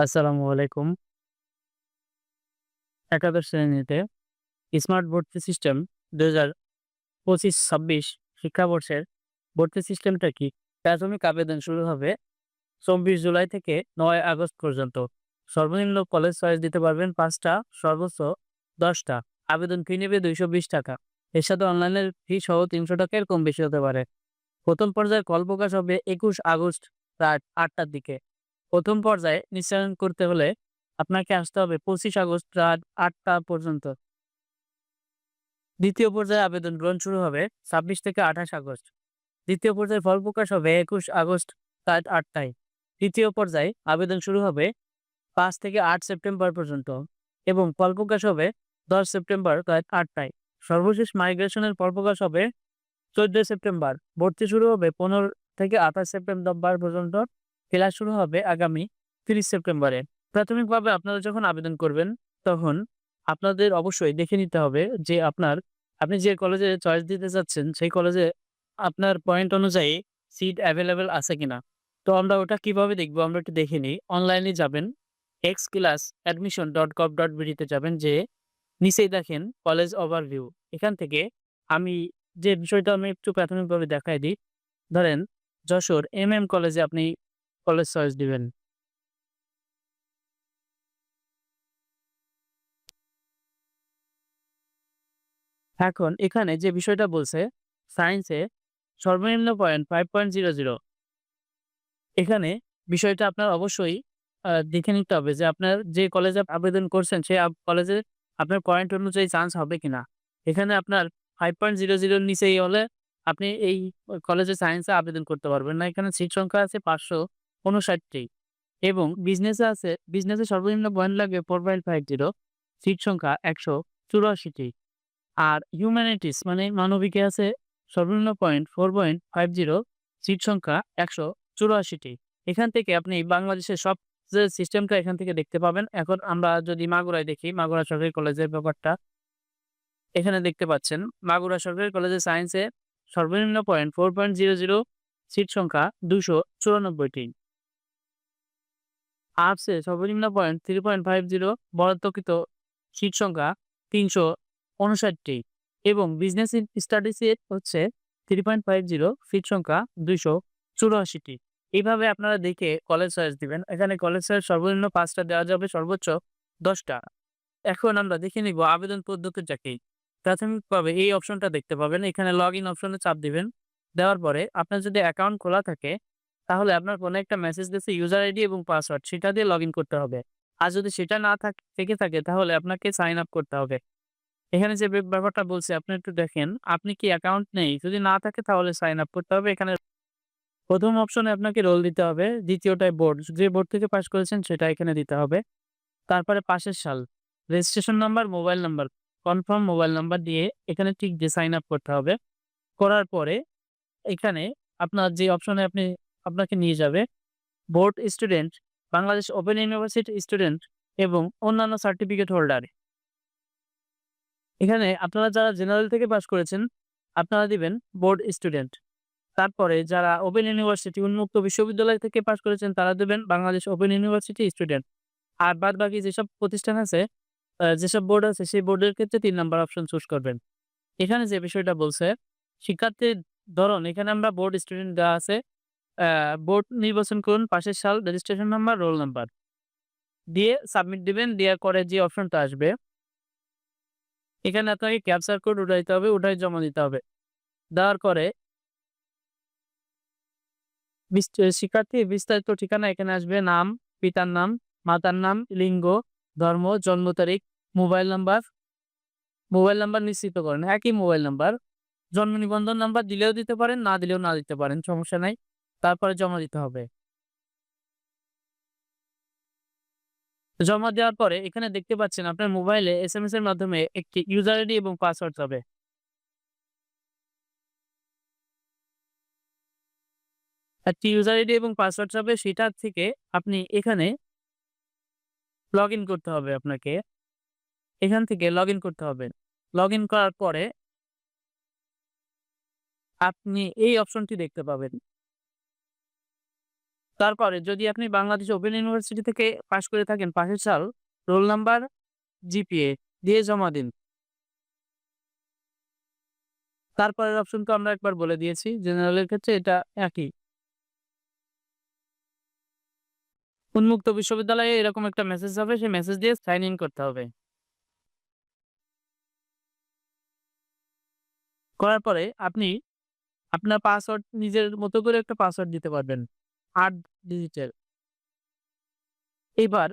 আসসালামু আলাইকুম। একাদশ শ্রেণীতে স্মার্ট ভর্তি সিস্টেম ২০২৫-২৬ শিক্ষাবর্ষের ভর্তি সিস্টেমটা কি? প্রাথমিক আবেদন শুরু হবে ২৪ জুলাই থেকে নয় আগস্ট পর্যন্ত। সর্বনিম্ন কলেজ চয়েস দিতে পারবেন পাঁচটা, সর্বোচ্চ দশটা আবেদন ফি নেবে ৳২২০ এর সাথে অনলাইনের ফি সহ তিনশো টাকার কম বেশি হতে পারে। প্রথম পর্যায়ে ফল প্রকাশ হবে ২১ আগস্ট রাত আটটার দিকে। প্রথম পর্যায়ে নিশ্চয়ন করতে হলে আপনাকে আসতে হবে ২৫ আগস্ট রাত ৮ টা পর্যন্ত। দ্বিতীয় পর্যায়ে আবেদন গ্রহণ শুরু হবে ২৬ থেকে ২৮ আগস্ট। দ্বিতীয় পর্যায়ে ফল প্রকাশ হবে ২১ আগস্ট রাত ৮ টায়। তৃতীয় পর্যায়ে আবেদন শুরু হবে পাঁচ থেকে আট সেপ্টেম্বর পর্যন্ত এবং ফল প্রকাশ হবে ১০ সেপ্টেম্বর রাত আটটায় সর্বশেষ মাইগ্রেশনের ফল প্রকাশ হবে ১৪ সেপ্টেম্বর। ভর্তি শুরু হবে ১৫ থেকে ২৮ সেপ্টেম্বর পর্যন্ত। ক্লাস শুরু হবে আগামী ৩০ সেপ্টেম্বরে। প্রাথমিকভাবে আপনারা যখন আবেদন করবেন, তখন আপনাদের অবশ্যই দেখে নিতে হবে যে আপনার আপনি যে কলেজে চয়েস দিতে চাচ্ছেন, সেই কলেজে আপনার পয়েন্ট অনুযায়ী সিট অ্যাভেলেবেল আছে কিনা। তো আমরা ওটা কীভাবে দেখব আমরা একটু দেখে নিই। অনলাইনে যাবেন xclassadmission.gov.bd তে যাবেন যে নিচেই দেখেন কলেজ ওভারভিউ। এখান থেকে আমি যে বিষয়টা আমি একটু প্রাথমিকভাবে দেখাই দিই। ধরেন যশোর এম এম কলেজে আপনি কলেজ চয়েস দিবেন। এখন এখানে যে বিষয়টা বলছে সায়েন্সে সর্বনিম্ন পয়েন্ট 5.00 এখানে বিষয়টা আপনার অবশ্যই দেখে নিতে হবে যে আপনার যে কলেজে আবেদন করছেন সেই কলেজে আপনার পয়েন্ট অনুযায়ী চান্স হবে কিনা। এখানে আপনার 5.00 এর নিচেই হলে আপনি এই কলেজে সায়েন্সে আবেদন করতে পারবেন না। এখানে সিট সংখ্যা আছে ৫৫৯ টি এবং বিজনেসে আছে বিজনেসে সর্বনিম্ন পয়েন্ট লাগবে 4.50 সিট সংখ্যা ১৮৪ টি। আর হিউম্যানিটিস মানে মানবিকে আছে সর্বনিম্ন পয়েন্ট 4.50 সিট সংখ্যা ১৮৪ টি। এখান থেকে আপনি বাংলাদেশের সব যে সিস্টেমটা এখান থেকে দেখতে পাবেন। এখন আমরা যদি মাগুরায় দেখি, মাগুরা সরকারি কলেজের ব্যাপারটা। এখানে দেখতে পাচ্ছেন মাগুরা সরকারি কলেজে সায়েন্সে সর্বনিম্ন পয়েন্ট 4.00 সিট সংখ্যা ২৯৪ টি। আর্টসে সর্বনিম্ন পয়েন্ট 3.50 বরাদ্দকৃত সিট সংখ্যা তিনশো উনষাটটি এবং বিজনেস স্টাডিজে হচ্ছে 3.50 সিট সংখ্যা ২৮৪ টি। এইভাবে আপনারা দেখে কলেজ চয়েস দিবেন। এখানে কলেজ চয়েস সর্বনিম্ন পাঁচটা দেওয়া যাবে, সর্বোচ্চ দশটা এখন আমরা দেখে নিব আবেদন পদ্ধতিটা কি। প্রাথমিকভাবে এই অপশনটা দেখতে পাবেন। এখানে লগ ইন অপশনে চাপ দিবেন। দেওয়ার পরে আপনার যদি অ্যাকাউন্ট খোলা থাকে, তাহলে আপনার ফোনে একটা মেসেজ দিচ্ছে ইউজার আইডি এবং পাসওয়ার্ড সেটা দিয়ে লগইন করতে হবে। আর যদি সেটা না থাক থেকে থাকে তাহলে আপনাকে সাইন আপ করতে হবে। এখানে যে ব্যাপারটা বলছি আপনি একটু দেখেন, আপনি কি অ্যাকাউন্ট নেই? যদি না থাকে তাহলে সাইন আপ করতে হবে। এখানে প্রথম অপশনে আপনাকে রোল দিতে হবে। দ্বিতীয়টায় বোর্ড। যে বোর্ড থেকে পাস করেছেন সেটা এখানে দিতে হবে। তারপরে পাশের সাল, registration number, mobile number, confirm mobile number দিয়ে এখানে ঠিক দিয়ে সাইন আপ করতে হবে। করার পরে এখানে আপনার যে অপশনে আপনি আপনাকে নিয়ে যাবে board student, Bangladesh open university student এবং অন্যান্য সার্টিফিকেট হোল্ডার। এখানে আপনারা যারা জেনারেল থেকে পাস করেছেন, আপনারা দিবেন বোর্ড স্টুডেন্ট। তারপরে যারা ওপেন ইউনিভার্সিটি উন্মুক্ত বিশ্ববিদ্যালয় থেকে পাস করেছেন তারা দিবেন বাংলাদেশ ওপেন ইউনিভার্সিটি স্টুডেন্ট। আর বাদ বাকি যেসব প্রতিষ্ঠান আছে, যেসব বোর্ড আছে সেই বোর্ডের ক্ষেত্রে তিন নাম্বার অপশন চুজ করবেন। এখানে যে বিষয়টা বলছে শিক্ষার্থীর ধরন এখানে আমরা বোর্ড স্টুডেন্ট দেওয়া আছে। বোর্ড নির্বাচন করুন, পাশের সাল, রেজিস্ট্রেশন নাম্বার, রোল নাম্বার। দিয়ে সাবমিট দিবেন। দেওয়ার পরে যে অপশনটা আসবে এখানে আপনাকে ক্যাপচার কোড উঠাইতে হবে, উঠায় জমা দিতে হবে। দেওয়ার পরে শিক্ষার্থী বিস্তারিত ঠিকানা এখানে আসবে নাম, পিতার নাম, মাতার নাম, লিঙ্গ, ধর্ম, জন্ম তারিখ, মোবাইল নাম্বার। মোবাইল নাম্বার নিশ্চিত করেন। একই মোবাইল নাম্বার। জন্ম নিবন্ধন নাম্বার দিলেও দিতে পারেন, না দিলেও না দিতে পারেন। সমস্যা নাই। তারপরে জমা দিতে হবে। জমা দেওয়ার পরে এখানে দেখতে পাচ্ছেন আপনার মোবাইলে এস এম এস এর মাধ্যমে একটি ইউজার আইডি এবং পাসওয়ার্ড যাবে। একটি ইউজার আইডি এবং পাসওয়ার্ড যাবে সেটার থেকে আপনি এখানে লগইন করতে হবে আপনাকে। এখান থেকে লগইন করতে হবে। লগইন করার পরে আপনি এই অপশনটি দেখতে পাবেন। তারপরে যদি আপনি বাংলাদেশ ওপেন ইউনিভার্সিটি থেকে পাশ করে থাকেন, পাশের সাল, রোল নাম্বার জিপিএ, দিয়ে জমা দিন। তারপরের অপশন তো আমরা একবার বলে দিয়েছি, জেনারেলের ক্ষেত্রে এটা একই। উন্মুক্ত বিশ্ববিদ্যালয়ে এরকম একটা মেসেজ হবে, সেই মেসেজ দিয়ে সাইন ইন করতে হবে। করার পরে আপনি আপনার পাসওয়ার্ড নিজের মতো করে একটা পাসওয়ার্ড দিতে পারবেন। আট ডিজিটের এবার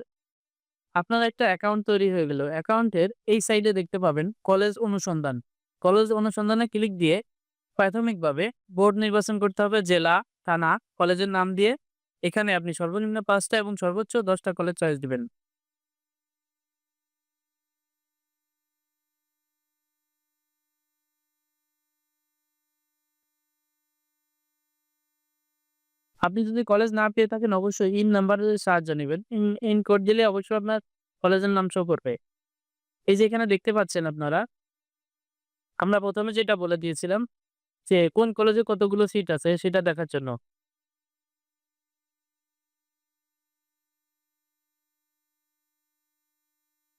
আপনার একটা অ্যাকাউন্ট তৈরি হয়ে গেল। অ্যাকাউন্টের এই সাইডে দেখতে পাবেন কলেজ অনুসন্ধান। কলেজ অনুসন্ধানে ক্লিক দিয়ে প্রাথমিকভাবে বোর্ড নির্বাচন করতে হবে, জেলা, থানা কলেজের নাম দিয়ে। এখানে আপনি সর্বনিম্ন পাঁচটা এবং সর্বোচ্চ দশটা কলেজ চয়েস দিবেন। আপনি যদি কলেজ না পেয়ে থাকেন, অবশ্যই ইন নাম্বারের সাহায্য নেবেন। ইন কোড দিলে অবশ্যই আপনার কলেজের নাম শো করবে। এই যে এখানে দেখতে পাচ্ছেন আপনারা, আমরা প্রথমে যেটা বলে দিয়েছিলাম যে, কোন কলেজে কতগুলো সিট আছে সেটা দেখার জন্য।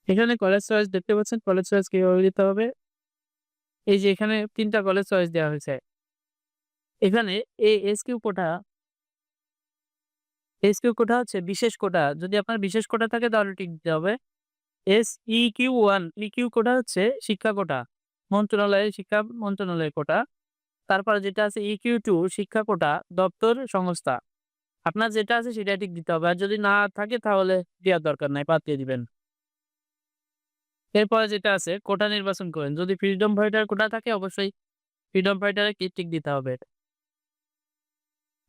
এখানে কলেজ চয়েস দেখতে পাচ্ছেন কলেজ চয়েস কীভাবে দিতে হবে? এই যে এখানে তিনটা কলেজ চয়েস দেওয়া হয়েছে। এখানে এই এসকিউ কোটা এসকিউ কোটা হচ্ছে বিশেষ কোটা যদি আপনার বিশেষ কোটা থাকে তাহলে টিক দিতে হবে S E Q one E Q quota হচ্ছে শিক্ষা কোটা মন্ত্রণালয়ের শিক্ষা মন্ত্রণালয়ের কোটা তারপরে যেটা আছে ই কিউ টু, শিক্ষা কোটা দপ্তর, সংস্থা। আপনার যেটা আছে সেটা ঠিক দিতে হবে। আর যদি না থাকে তাহলে দেওয়ার দরকার নাই দিয়ে দিবেন। এরপরে যেটা আছে কোটা নির্বাচন করেন। যদি ফ্রিডম ফাইটার কোটা থাকে অবশ্যই ফ্রিডম ফাইটারে কি টিক দিতে হবে।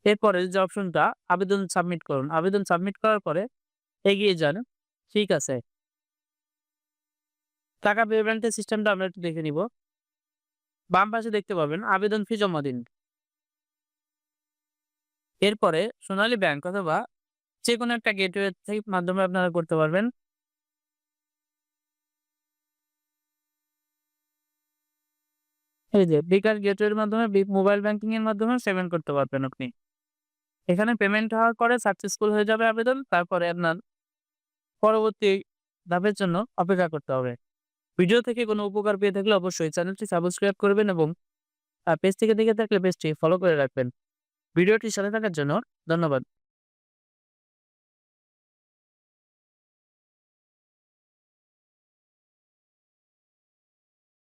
এরপরে যে অপশনটা, আবেদন সাবমিট করুন। আবেদন সাবমিট করার পরে এগিয়ে যান। ঠিক আছে। টাকা পেমেন্টের সিস্টেমটা আমরা একটু দেখে নিব। বাম পাশে দেখতে পাবেন, আবেদন ফি জমা দিন। এরপরে সোনালী ব্যাংক অথবা যে কোনো একটা গেটওয়ে থেকে মাধ্যমে আপনারা করতে পারবেন। এই যে বিকাশ গেটওয়ের মাধ্যমে মোবাইল ব্যাংকিং এর মাধ্যমে পেমেন্ট করতে পারবেন আপনি। এখানে পেমেন্ট হওয়ার পরে সাকসেসফুল হয়ে যাবে আবেদন, তারপরে আপনার পরবর্তী ধাপের জন্য অপেক্ষা করতে হবে। ভিডিও থেকে কোনো উপকার পেয়ে থাকলে অবশ্যই চ্যানেলটি সাবস্ক্রাইব করবেন এবং পেজ থেকে দেখে থাকলে পেজটি ফলো করে রাখবেন। ভিডিওটির সাথে থাকার জন্য ধন্যবাদ।